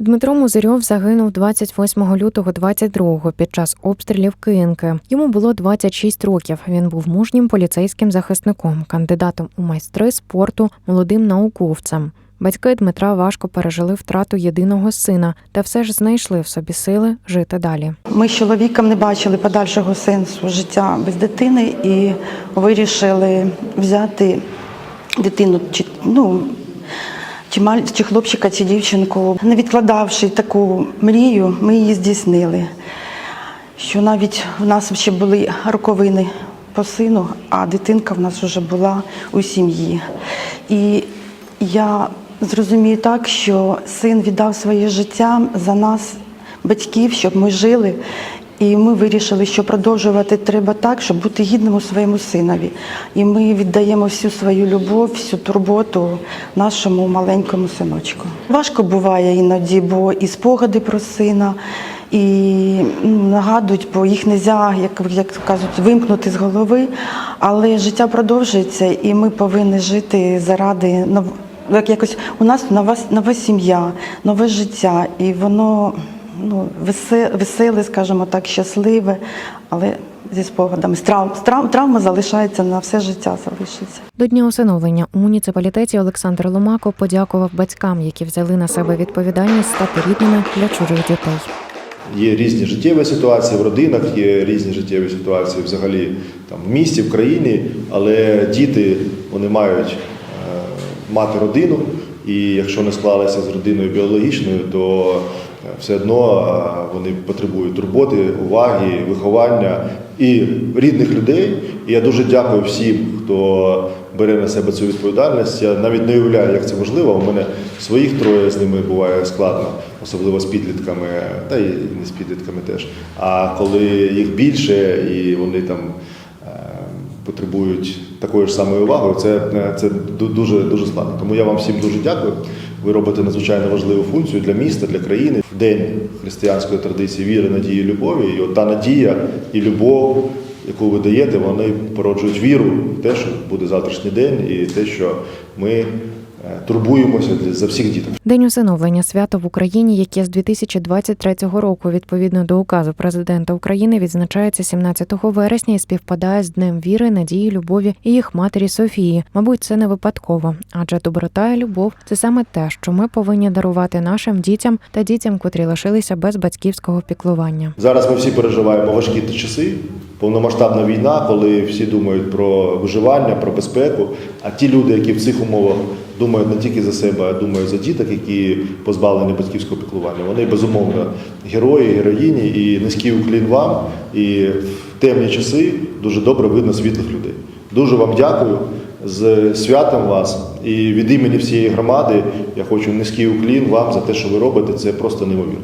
Дмитро Музирьов загинув 28 лютого 22-го під час обстрілів Київки. Йому було 26 років. Він був мужнім поліцейським захисником, кандидатом у майстри спорту, молодим науковцем. Батьки Дмитра важко пережили втрату єдиного сина та все ж знайшли в собі сили жити далі. Ми з чоловіком не бачили подальшого сенсу життя без дитини і вирішили взяти дитину, чи, ну, чи, маль, чи хлопчика, чи дівчинку. Не відкладавши таку мрію, ми її здійснили. Що навіть в нас ще були роковини по сину, а дитинка в нас вже була у сім'ї. І я зрозумію так, що син віддав своє життя за нас, батьків, щоб ми жили. І ми вирішили, що продовжувати треба так, щоб бути гідним своєму синові. І ми віддаємо всю свою любов, всю турботу нашому маленькому синочку. Важко буває іноді, бо і спогади про сина, і ну, нагадують, бо їх не можна, як, як кажуть, вимкнути з голови. Але життя продовжується, і ми повинні жити заради нов- як якось у нас нова, нова сім'я, нове життя, і воно ну, весе- веселе, скажімо так, щасливе, але зі спогадами. З травм, травм, травма залишається на все життя залишиться. До дня усиновлення у муніципалітеті Олександр Ломако подякував батькам, які взяли на себе відповідальність стати рідними для чужих дітей. Є різні життєві ситуації в родинах, є різні життєві ситуації взагалі там в місті, в країні, але діти вони мають е, мати родину, і якщо не склалися з родиною біологічною, то все одно е, вони потребують турботи, уваги, виховання і рідних людей. І я дуже дякую всім, хто бере на себе цю відповідальність. Я навіть не уявляю, як це можливо. У мене своїх троє з ними буває складно, особливо з підлітками, та й не з підлітками теж. А коли їх більше і вони там е, потребують такої ж самої уваги, це, це дуже дуже складно. Тому я вам всім дуже дякую. Ви робите надзвичайно важливу функцію для міста, для країни. День християнської традиції віри, надії, любові. І от та надія і любов, яку ви даєте, вони породжують віру в те, що буде завтрашній день, і те, що ми турбуємося за всіх діток. День усиновлення свято в Україні, яке з 2023 року, відповідно до указу президента України, відзначається 17 вересня і співпадає з Днем віри, надії, любові і їх матері Софії. Мабуть, це не випадково, адже доброта і любов це саме те, що ми повинні дарувати нашим дітям та дітям, котрі лишилися без батьківського піклування. Зараз ми всі переживаємо важкі часи, повномасштабна війна, коли всі думають про виживання, про безпеку. А ті люди, які в цих умовах думають не тільки за себе, а думають за діток, які позбавлені батьківського піклування, вони безумовно герої, героїні і низький уклін вам. І в темні часи дуже добре видно світлих людей. Дуже вам дякую. З святом вас і від імені всієї громади я хочу низький уклін вам за те, що ви робите. Це просто неймовірно.